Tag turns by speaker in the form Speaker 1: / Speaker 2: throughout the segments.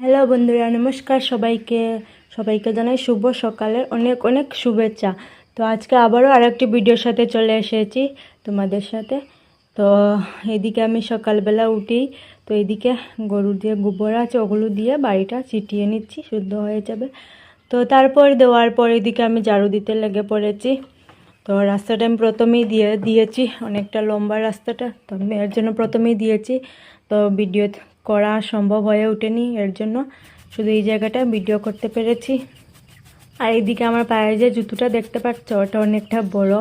Speaker 1: Hello বন্ধুরা, নমস্কার সবাইকে। সবাইকে জানাই শুভ সকালের অনেক অনেক শুভেচ্ছা। তো আজকে আবারও আরেকটি ভিডিওর সাথে চলে এসেছি তোমাদের সাথে। তো এদিকে আমি সকালবেলা উঠি, তো এদিকে গরুর যে গোবর আছে, ওগুলো দিয়ে বাড়িটা চিটিয়ে নিচ্ছি, শুদ্ধ হয়ে যাবে। তো তারপর দেওয়ার পর এদিকে আমি ঝাড়ু দিতে লেগে পড়েছি। তো রাস্তাটা আমি প্রথমেই দিয়ে দিয়েছি, অনেকটা লম্বা রাস্তাটা, তো আমি এর জন্য প্রথমেই দিয়েছি। তো ভিডিও করা সম্ভব হয়ে ওঠেনি, এর জন্য শুধু এই জায়গাটা ভিডিও করতে পেরেছি। আর এইদিকে আমার পায়ে যে জুতোটা দেখতে পাচ্ছ, ওটা অনেকটা বড়।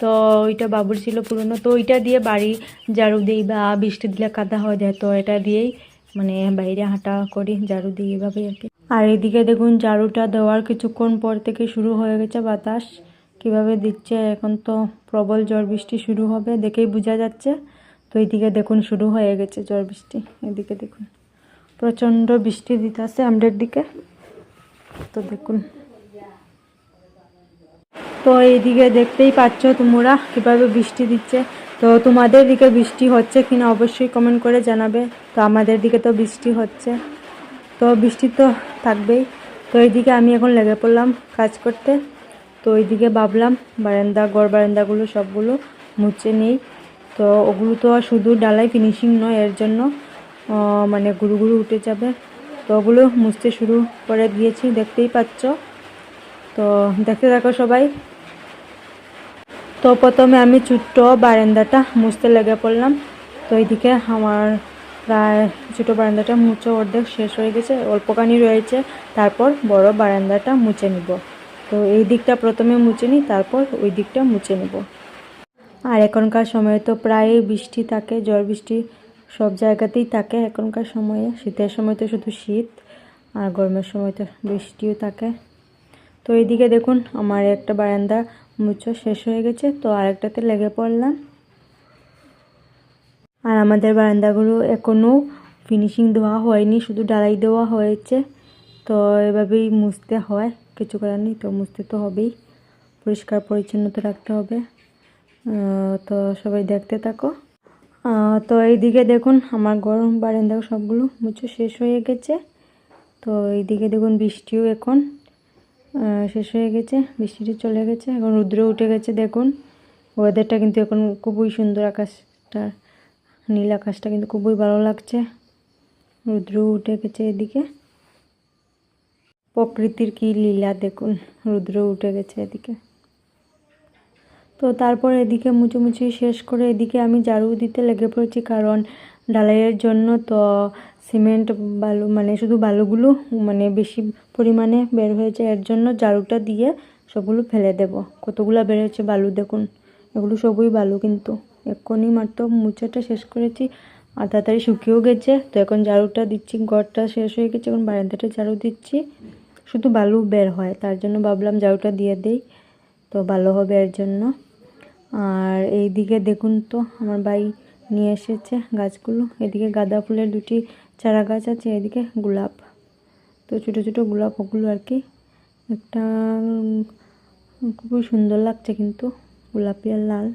Speaker 1: তো ওইটা বাবুর ছিল পুরনো, তো ওইটা দিয়ে বাড়ি ঝাড়ু দিই বা বৃষ্টি দিলে কাদা হয়ে যায়, তো এটা দিয়েই মানে বাইরে হাঁটা করি, ঝাড়ু দিই এভাবেই আর কি। আর এদিকে দেখুন, ঝাড়ুটা দেওয়ার কিছুক্ষণ পর থেকে শুরু হয়ে গেছে বাতাস। কীভাবে দিচ্ছে, এখন তো প্রবল ঝড় বৃষ্টি শুরু হবে, দেখেই বোঝা যাচ্ছে। এইদিকে দেখুন, শুরু হয়ে গেছে ঝড় বৃষ্টি। এদিকে দেখুন, প্রচণ্ড বৃষ্টি দিতেছে আমাদের দিকে। তো দেখুন। তো এইদিকে দেখতেই পাচ্ছ তোমরা কীভাবে বৃষ্টি দিচ্ছে। তো তোমাদের দিকে বৃষ্টি হচ্ছে কিনা অবশ্যই কমেন্ট করে জানাবে। তো আমাদের দিকে তো বৃষ্টি হচ্ছে। তো বৃষ্টি তো থাকবেই। তো এইদিকে আমি এখন লেগে পড়লাম কাজ করতে। তো ওইদিকে ভাবলাম বারান্দা গড় বারান্দাগুলো সবগুলো মুছে নেই। তো ওগুলো তো শুধু ডালাই ফিনিশিং নয়, এর জন্য মানে গুরু গুরু উঠে যাবে। তো ওগুলো মুছতে শুরু করে দিয়েছি, দেখতেই পাচ্ছ। তো দেখতে থাকো সবাই। তো প্রথমে আমি ছোট্ট বারান্দাটা মুছতে লেগে পড়লাম। তো এইদিকে আমার প্রায় ছোটো বারান্দাটা মুছে অর্ধেক শেষ হয়ে গেছে, অল্পখানি রয়েছে। তারপর বড় বারান্দাটা মুছে নিব। তো এই দিকটা প্রথমে মুছে নিই, তারপর ওই দিকটা মুছে নেব। আর এখনকার সময়ে তো প্রায় বৃষ্টি থাকে, ঝড় বৃষ্টি সব জায়গাতেই থাকে। এখনকার সময়ে, শীতের সময় তো শুধু শীত আর গরমের সময় তো বৃষ্টিও থাকে। তো এইদিকে দেখুন, আমার একটা বারান্দা মুছো, শেষ হয়ে গেছে। তো আরেকটাতে লেগে পড়লাম। আর আমাদের বারান্দাগুলো এখনও ফিনিশিং দেওয়া হয়নি, শুধু ডালাই দেওয়া হয়েছে। তো এভাবেই মুছতে হয় কিছু করার নেই, তো মুছতে তো হবেই। পরিষ্কার পরিচ্ছন্নতা রাখতে হবে। তো সবাই দেখতে থাকো। তো এইদিকে দেখুন, আমার গরম বারান্দা সবগুলো মুছো শেষ হয়ে গেছে। তো এইদিকে দেখুন, বৃষ্টিও এখন শেষ হয়ে গেছে, বৃষ্টিটি চলে গেছে, এখন রুদ্র উঠে গেছে, দেখুন। ওয়েদারটা কিন্তু এখন খুবই সুন্দর আকাশটা, নীল আকাশটা কিন্তু খুবই ভালো লাগছে। রুদ্র উঠে গেছে এদিকে। প্রকৃতির কি লীলা, দেখুন, রুদ্র উঠে গেছে এদিকে। তো তারপর এদিকে মুচুমুচি শেষ করে এদিকে আমি ঝাড়ু দিতে লেগে পড়েছি কারণ ঢালাইয়ের জন্য তো সিমেন্ট বালু মানে শুধু বালুগুলো মানে বেশি পরিমাণে বের হয়েছে। এর জন্য ঝাড়ুটা দিয়ে সবগুলো ফেলে দেব। কতগুলো বের হয়েছে বালু দেখুন। এগুলো সবই বালু কিন্তু। এক্ষুনি মাত্র মুচাটা শেষ করেছি। আর তাড়াতাড়ি শুকিয়েও গেছে। তো এখন ঝাড়ুটা দিচ্ছি। ঘরটা শেষ হয়ে গেছে। এখন বারান্দাটা ঝাড়ু দিচ্ছি। শুধু বালু বের হয়। তার জন্য ভাবলাম ঝাড়ুটা দিয়ে দেই। তো ভালো হবে এর জন্য। আর এই দিকে দেখুন তো, আমার ভাই নিয়ে এসেছে গাছগুলো। এদিকে গাঁদা ফুলের দুটি চারা গাছ আছে, এদিকে গোলাপ। তো ছোটো ছোটো গোলাপ ওগুলো আর কি। একটা খুবই সুন্দর লাগছে কিন্তু, গোলাপি আর লাল।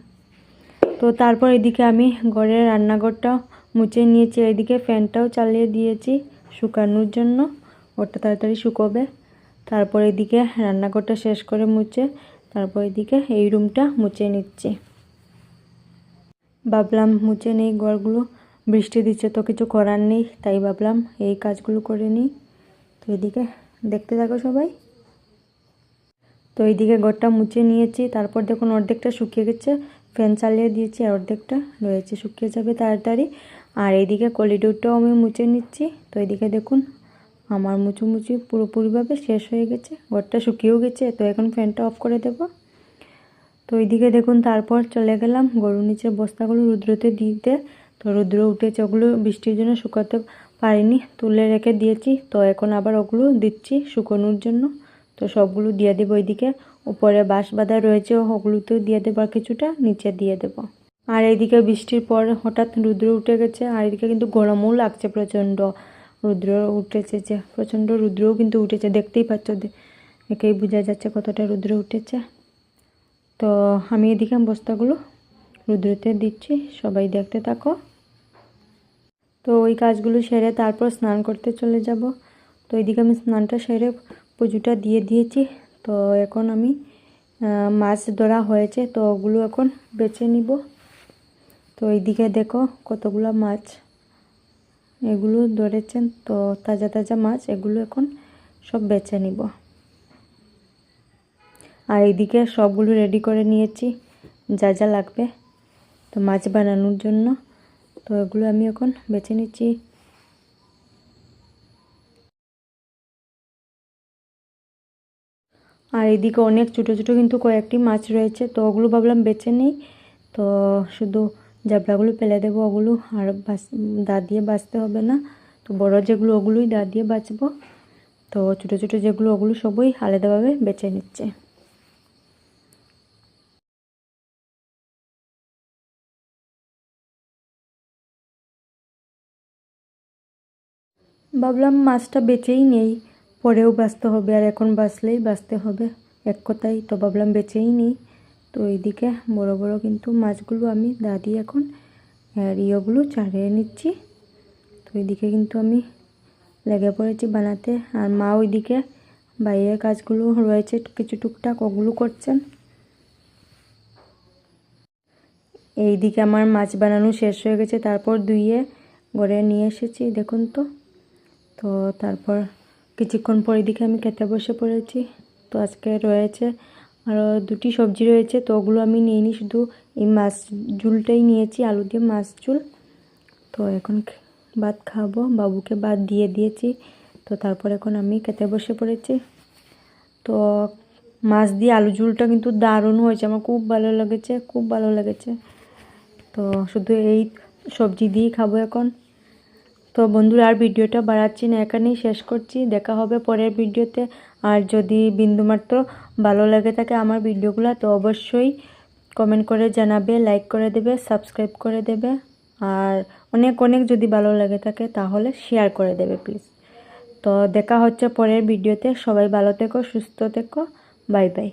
Speaker 1: তো তারপর এদিকে আমি ঘরের রান্নাঘরটাও মুছে নিয়েছি, এদিকে ফ্যানটাও চালিয়ে দিয়েছি শুকানোর জন্য। ওটা তাড়াতাড়ি শুকোবে। তারপর এদিকে রান্নাঘরটা শেষ করে মুছে তারপর এদিকে এই রুমটা মুছে নিচ্ছি। ভাবলাম মুছে নেই, ঘরগুলো, বৃষ্টি দিচ্ছে তো কিছু করার নেই, তাই ভাবলাম এই কাজগুলো করে নিই। তো এদিকে দেখতে থাকো সবাই। তো এইদিকে ঘরটা মুছে নিয়েছি, তারপর দেখুন অর্ধেকটা শুকিয়ে গেছে, ফ্যান চালিয়ে দিয়েছি, আর অর্ধেকটা রয়েছে, শুকিয়ে যাবে তাড়াতাড়ি। আর এইদিকে কলিডোরটাও আমি মুছে নিচ্ছি, তো এইদিকে দেখুন আমার মুচুমুচি পুরোপুরিভাবে শেষ হয়ে গেছে, ঘরটা শুকিয়েও গেছে, তো এখন ফ্যানটা অফ করে দেব। তো এইদিকে দেখুন, তারপর চলে গেলাম গরুর নিচে বস্তাগুলো রুদ্রতে দিতে। তো রুদ্র উঠেছে, ওগুলো বৃষ্টির জন্য শুকাতে পারিনি, তুলে রেখে দিয়েছি। তো এখন আবার ওগুলো দিচ্ছি শুকোনোর জন্য। তো সবগুলো দিয়ে দেবো ওইদিকে উপরে বাঁশ বাঁধা রয়েছে, ওগুলোতেও দিয়ে দেবো কিছুটা, নিচে দিয়ে দেবো। আর এইদিকে বৃষ্টির পর হঠাৎ রুদ্র উঠে গেছে, আর এদিকে কিন্তু গরমও লাগছে প্রচণ্ড। রুদ্র উঠেছে যে, প্রচণ্ড রুদ্রও কিন্তু উঠেছে, দেখতেই পাচ্ছ একেই বোঝা যাচ্ছে কতটা রুদ্র উঠেছে। তো আমি এদিকে বস্তাগুলো রুদ্রতে দিচ্ছি, সবাই দেখতে থাকো। তো ওই কাজগুলো সেরে তারপর স্নান করতে চলে যাব। তো এইদিকে আমি স্নানটা সেরে পুজোটা দিয়ে দিয়েছি। তো এখন আমি মাছ ধরা হয়েছে, তো ওগুলো এখন বেছে নিব। তো এইদিকে দেখো কতগুলো মাছ। এগুলো ধরেছেন তো তাজা তাজা মাছ, এগুলো এখন সব বেছে নিব। আর এইদিকে সবগুলো রেডি করে নিয়েছি, যা যা লাগবে। তো মাছ বানানোর জন্য তো এগুলো আমি এখন বেছে নিচ্ছি। আর এদিকে অনেক ছোটো ছোটো কিন্তু কয়েকটি মাছ রয়েছে, তো ওগুলো ভাবলাম বেছে নিই। তো শুধু জাবড়াগুলো ফেলে দেবো, ওগুলো আর বাস দা দিয়ে বাঁচতে হবে না। তো বড় যেগুলো ওগুলোই দা দিয়ে বাঁচবো। তো ছোটো ছোটো যেগুলো ওগুলো সবই আলাদাভাবে বেছে নিচ্ছে। ভাবলাম মাছটা বেচেই নেই, পরেও বাঁচতে হবে, আর এখন বাঁচলেই বাঁচতে হবে। এক কথাই তো ভাবলাম বেচেই নিই। তো এইদিকে বড় বড় কিন্তু মাছগুলো আমি দা দিয়ে এখন ইয়েগুলো ছাড়িয়ে নিচ্ছি। তো এইদিকে কিন্তু আমি লেগে পড়েছি বানাতে আর মা ওইদিকে বাইরের কাজগুলো রয়েছে, কিছু টুকটাক ওগুলো করছেন। এইদিকে আমার মাছ বানানো শেষ হয়ে গেছে, তারপর ধুইয়ে ঘরে নিয়ে এসেছি, দেখুন তো। তো তারপর কিছুক্ষণ পর এদিকে আমি খেতে বসে পড়েছি। তো আজকে রয়েছে আরও দুটি সবজি রয়েছে, তো ওগুলো আমি নিইনি শুধু এই মাছ ঝুলটাই নিয়েছি, আলু দিয়ে মাছ ঝুল। তো এখন ভাত খাব, বাবুকে ভাত দিয়ে দিয়েছি। তো তারপর এখন আমি খেতে বসে পড়েছি। তো মাছ দিয়ে আলু ঝুলটা কিন্তু দারুণ হয়েছে, আমার খুব ভালো লেগেছে, খুব ভালো লেগেছে। তো শুধু এই সবজি দিয়েই খাব এখন। তো বন্ধুরা, আর ভিডিওটা বাড়াচ্ছি না, এখানেই শেষ করছি। দেখা হবে পরের ভিডিওতে। আর যদি বিন্দুমাত্র ভালো লাগে থাকে আমার ভিডিওগুলো, তো অবশ্যই কমেন্ট করে জানাবে লাইক করে দেবে সাবস্ক্রাইব করে দেবে। আর অনেক অনেক যদি ভালো লাগে থাকে, তাহলে শেয়ার করে দেবে প্লিজ তো দেখা হচ্ছে পরের ভিডিওতে। সবাই ভালো থেকো, সুস্থ থেকো। Bye bye